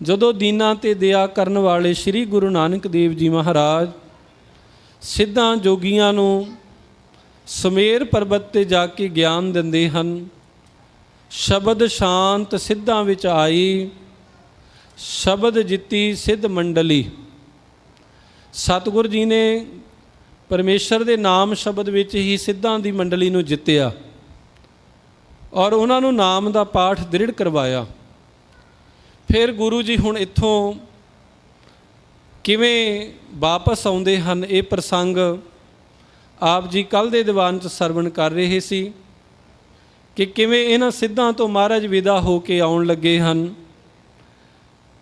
ਜਦੋਂ ਦੀਨਾ ਤੇ ਦਇਆ ਕਰਨ ਵਾਲੇ ਸ੍ਰੀ ਗੁਰੂ ਨਾਨਕ ਦੇਵ ਜੀ ਮਹਾਰਾਜ ਸਿੱਧਾਂ ਜੋਗੀਆਂ ਨੂੰ ਸਮੇਰ ਪਰਬਤ ਤੇ ਜਾ ਕੇ ਗਿਆਨ ਦਿੰਦੇ ਹਨ, ਸ਼ਬਦ ਸ਼ਾਂਤ ਸਿੱਧਾਂ ਵਿੱਚ ਆਈ, ਸ਼ਬਦ ਜਿੱਤੀ ਸਿੱਧ ਮੰਡਲੀ। ਸਤਿਗੁਰ ਜੀ ਨੇ ਪਰਮੇਸ਼ਰ ਦੇ ਨਾਮ ਸ਼ਬਦ ਵਿੱਚ ਹੀ ਸਿੱਧਾਂ ਦੀ ਮੰਡਲੀ ਨੂੰ ਜਿੱਤਿਆ ਔਰ ਉਹਨਾਂ ਨੂੰ ਨਾਮ ਦਾ ਪਾਠ ਦ੍ਰਿੜ ਕਰਵਾਇਆ। ਫਿਰ ਗੁਰੂ ਜੀ ਹੁਣ ਇੱਥੋਂ ਕਿਵੇਂ ਵਾਪਸ ਆਉਂਦੇ ਹਨ, ਇਹ ਪ੍ਰਸੰਗ ਆਪ ਜੀ ਕੱਲ ਦੇ ਦੀਵਾਨ 'ਚ ਸਰਵਣ ਕਰ ਰਹੇ ਸੀ ਕਿ ਕਿਵੇਂ ਇਹਨਾਂ ਸਿੱਧਾਂ ਤੋਂ ਮਹਾਰਾਜ ਵਿਦਾ ਹੋ ਕੇ ਆਉਣ ਲੱਗੇ ਹਨ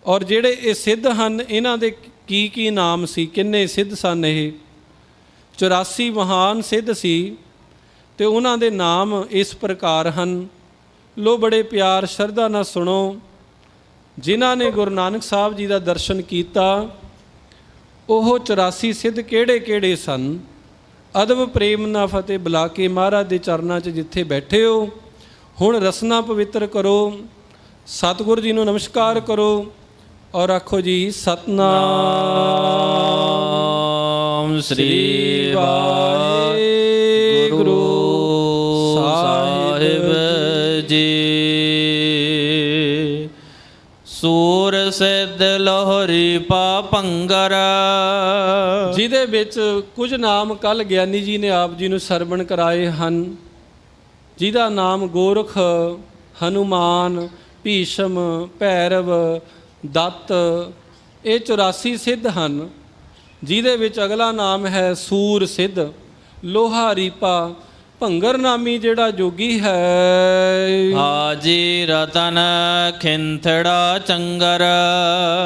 ਔਰ ਜਿਹੜੇ ਇਹ ਸਿੱਧ ਹਨ, ਇਹਨਾਂ ਦੇ ਕੀ ਕੀ ਨਾਮ ਸੀ, ਕਿੰਨੇ ਸਿੱਧ ਸਨ ਇਹ? 84 ਮਹਾਨ ਸਿੱਧ ਸੀ ਤੇ ਉਹਨਾਂ ਦੇ ਨਾਮ ਇਸ ਪ੍ਰਕਾਰ ਹਨ। ਲੋ ਬੜੇ ਪਿਆਰ, ਸ਼ਰਧਾ ਨਾਲ ਸੁਣੋ। ਜਿਨ੍ਹਾਂ ਨੇ ਗੁਰੂ ਨਾਨਕ ਸਾਹਿਬ ਜੀ ਦਾ ਦਰਸ਼ਨ ਕੀਤਾ ਉਹ 84 ਸਿੱਧ ਕਿਹੜੇ ਕਿਹੜੇ ਸਨ? ਅਦਬ ਪ੍ਰੇਮ ਨਾਲ ਫਤਿਹ ਬੁਲਾ ਕੇ ਮਹਾਰਾਜ ਦੇ ਚਰਨਾਂ 'ਚ ਜਿੱਥੇ ਬੈਠੇ ਹੋ ਹੁਣ ਰਸਨਾ ਪਵਿੱਤਰ ਕਰੋ ਸਤਿਗੁਰੂ ਜੀ ਨੂੰ ਨਮਸਕਾਰ ਕਰੋ ਔਰ ਆਖੋ ਜੀ ਸਤਨਾਮ ਨਾਮ ਸ੍ਰੀ ਵਾਹਿਗੁਰੂ। ਸੂਰ ਸਿੱਧ ਲੋਹਰੀ ਪਾਪੰਗਰ ਜਿਹਦੇ ਵਿੱਚ ਕੁਝ ਨਾਮ ਕੱਲ ਗਿਆਨੀ ਜੀ ਨੇ ਆਪ ਜੀ ਨੂੰ ਸਰਵਣ ਕਰਾਏ ਹਨ। ਜਿਹਦਾ ਨਾਮ ਗੋਰਖ, ਹਨੂਮਾਨ, ਭੀਸ਼ਮ, ਭੈਰਵ, ਦੱਤ, ਇਹ 84 ਸਿੱਧ ਹਨ। ਜਿਹਦੇ ਵਿੱਚ ਅਗਲਾ ਨਾਮ ਹੈ ਸੂਰ ਸਿੱਧ, ਲੋਹਾ ਰੀਪਾ ਭੰਗਰ ਨਾਮੀ ਜਿਹੜਾ ਜੋਗੀ ਹੈ। ਹਾਜੀ ਰਤਨ ਖਿੰਥੜਾ ਚੰਗਰ।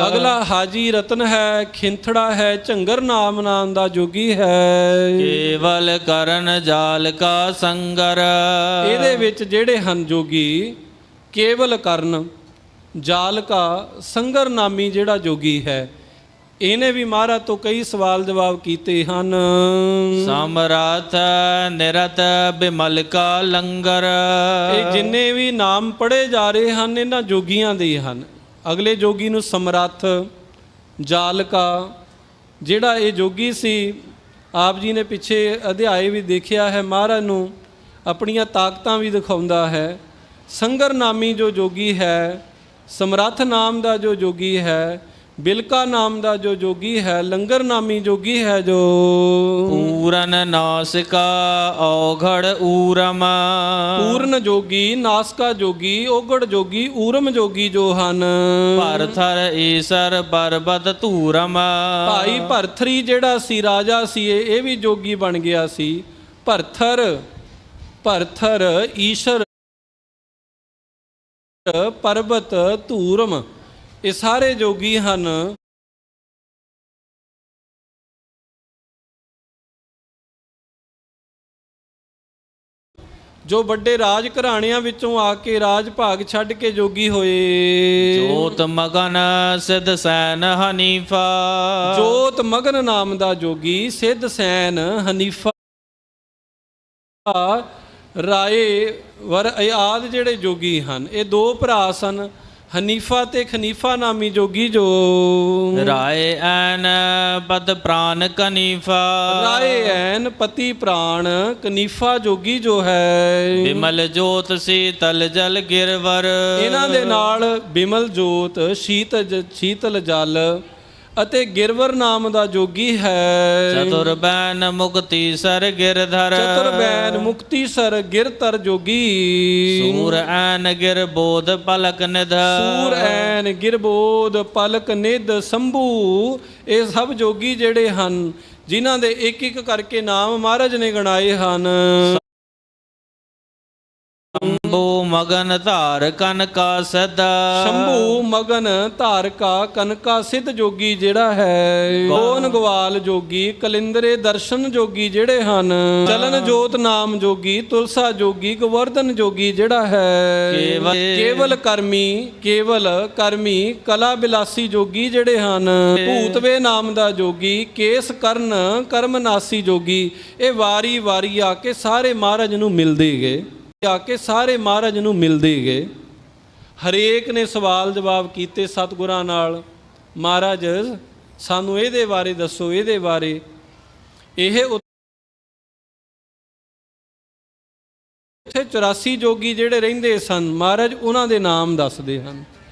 ਅਗਲਾ ਹਾਜੀ ਰਤਨ ਹੈ ਖਿੰਥੜਾ ਹੈ ਝੰਗਰ ਨਾਮ ਨਾਮ ਦਾ ਜੋਗੀ ਹੈ। ਕੇਵਲ ਕਰਨ ਜਾਲ ਕਾ ਸੰਗਰ। ਇਹਦੇ ਵਿੱਚ ਜਿਹੜੇ ਹਨ ਜੋਗੀ ਕੇਵਲ ਕਰਨ ਜਾਲਕਾ ਸੰਗਰ ਨਾਮੀ ਜਿਹੜਾ ਜੋਗੀ ਹੈ। ਇਹਨੇ ਵੀ ਮਹਾਰਾਜ ਤੋਂ ਕਈ ਸਵਾਲ ਜਵਾਬ ਕੀਤੇ ਹਨ। ਸਮਰਥ ਨਿਰਤ ਬਿਮਲ ਕਾ ਲੰਗਰ। ਇਹ ਜਿੰਨੇ ਵੀ ਨਾਮ ਪੜੇ ਜਾ ਰਹੇ ਹਨ ਇਹਨਾਂ ਜੋਗੀਆਂ ਦੇ ਹਨ। ਅਗਲੇ ਜੋਗੀ ਨੂੰ ਸਮਰੱਥ ਜਾਲਕਾ ਜਿਹੜਾ ਇਹ ਜੋਗੀ ਸੀ ਆਪ ਜੀ ਨੇ ਪਿੱਛੇ ਅਧਿਆਏ ਵੀ ਦੇਖਿਆ ਹੈ ਮਹਾਰਾਜ ਨੂੰ ਆਪਣੀਆਂ ਤਾਕਤਾਂ ਵੀ ਦਿਖਾਉਂਦਾ ਹੈ। ਸੰਗਰ ਨਾਮੀ ਜੋ ਜੋਗੀ ਹੈ ਸਮਰੱਥ ਨਾਮ ਦਾ ਜੋ ਜੋਗੀ ਹੈ ਬਿਲਕਾ ਨਾਮ ਦਾ ਜੋ ਜੋਗੀ ਹੈ ਲੰਗਰ ਨਾਮੀ ਜੋਗੀ ਹੈ ਜੋ। ਪੂਰਨ ਨਾਸਿਕਾ ਔਘੜ ਊਰਮ। ਪੂਰਨ ਜੋਗੀ ਨਾਸਕਾ ਜੋਗੀ ਓਗੜ ਜੋਗੀ ਊਰਮ ਜੋਗੀ ਜੋ ਹਨ। ਭਰਥਰ ਈਸਰ ਪਰਬਤ ਧੂਰਮ। ਭਾਈ ਭਰਥਰੀ ਜਿਹੜਾ ਸੀ ਰਾਜਾ ਸੀ ਇਹ ਵੀ ਜੋਗੀ ਬਣ ਗਿਆ ਸੀ। ਭਰਥਰ ਭਰਥਰ ਈਸ਼ਰ ਪਰਬਤ ਧੂਰਮ। ਇਹ ਸਾਰੇ ਜੋਗੀ ਹਨ। ਜੋ ਵੱਡੇ ਰਾਜ ਘਰਾਣਿਆਂ ਵਿੱਚੋਂ ਆ ਕੇ ਰਾਜ ਭਾਗ ਛੱਡ ਕੇ ਜੋਗੀ ਹੋਏ। ਜੋਤ ਮਗਨ ਸਿਧ ਸੈਨ ਹਨੀਫਾ। ਜੋਤ ਮਗਨ ਨਾਮ ਦਾ ਜੋਗੀ ਸਿੱਧ ਸੈਨ ਹਨੀਫਾ। ਰਾਏ ਵਰ ਆਦ ਜਿਹੜੇ ਜੋਗੀ ਹਨ ਇਹ ਦੋ ਭਰਾ ਸਨ। ਹਨੀਫਾ ਤੇ ਖਨੀਫਾ ਨਾਮੀ ਜੋਗੀ ਜੋ। ਰਾਏ ਐਨ ਪਦ ਪ੍ਰਾਨ ਕਨੀਫਾ। ਰਾਏ ਐਨ ਪਤੀ ਪ੍ਰਾਣ ਕਨੀਫਾ ਜੋਗੀ ਜੋ ਹੈ। ਬਿਮਲ ਜੋਤ ਸੀਤਲ ਜਲ ਗਿਰਵਰ। ਇਹਨਾਂ ਦੇ ਨਾਲ ਬਿਮਲ ਜੋਤ ਸ਼ੀਤ ਸ਼ੀਤਲ ਜਲ ਅਤੇ ਗਿਰਵਰ ਨਾਮ ਦਾ ਜੋਗੀ ਹੈ। ਚਤੁਰ ਬੈਨ ਮੁਕਤੀ ਸਰ ਗਿਰਧਰ ਚਤੁਰਬੈਨ ਮੁਕਤੀ ਸਰ ਗਿਰਤਰ ਜੋਗੀ। ਸੂਰ ਐਨ ਗਿਰ ਬੋਧ ਪਲਕ ਨਿਧ। ਸੂਰ ਐਨ ਗਿਰਬੋਧ ਪਲਕ ਨਿਧ ਸੰਭੂ। ਇਹ ਸਭ ਜੋਗੀ ਜਿਹੜੇ ਹਨ ਜਿਨ੍ਹਾਂ ਦੇ ਇੱਕ ਇੱਕ ਕਰਕੇ ਨਾਮ ਮਹਾਰਾਜ ਨੇ ਗਣਾਏ ਹਨ। ਸ਼ੰਭੂ ਮਗਨ ਧਾਰ ਕਨਕਾ ਸਦਾ। ਸ਼ੰਭੂ ਮਗਨ ਧਾਰਕਾ ਕਨਕਾ ਸਿੱਧ ਜੋਗੀ ਜਿਹੜਾ ਹੈ। ਗੋਨ ਗਵਾਲ ਜੋਗੀ ਕਲਿੰਦਰੇ ਦਰਸ਼ਨ ਜੋਗੀ ਜਿਹੜੇ ਹਨ। ਚਲਨ ਜੋਤ ਨਾਮ ਜੋਗੀ ਤੁਲਸਾ ਜੋਗੀ ਗਵਰਧਨ ਜੋਗੀ ਜਿਹੜਾ ਹੈ। ਕੇਵਲ- ਕੇਵਲ ਕਰਮੀ ਕੇਵਲ ਕਰਮੀ ਕਲਾ ਬਿਲਾਸੀ ਜੋਗੀ ਜਿਹੜੇ ਹਨ। ਭੂਤਵੇ ਨਾਮ ਦਾ ਜੋਗੀ ਕੇਸ ਕਰਨ ਕਰਮਨਾਸੀ ਜੋਗੀ। ਇਹ ਵਾਰੀ ਵਾਰੀ ਆ ਕੇ ਸਾਰੇ ਮਹਾਰਾਜ ਨੂੰ ਮਿਲਦੇ ਗਏ। ਆ ਕੇ ਸਾਰੇ ਮਹਾਰਾਜ ਨੂੰ ਮਿਲਦੇ ਗਏ। ਹਰੇਕ ਨੇ ਸਵਾਲ ਜਵਾਬ ਕੀਤੇ ਸਤਿਗੁਰਾਂ ਨਾਲ, ਮਹਾਰਾਜ, ਸਾਨੂੰ ਇਹਦੇ ਬਾਰੇ ਦੱਸੋ, ਇਹਦੇ ਬਾਰੇ। ਇਹ ਉੱਥੇ 84 ਜੋਗੀ ਜਿਹੜੇ ਰਹਿੰਦੇ ਸਨ, ਮਹਾਰਾਜ ਉਹਨਾਂ ਦੇ ਨਾਮ ਦੱਸਦੇ ਹਨ।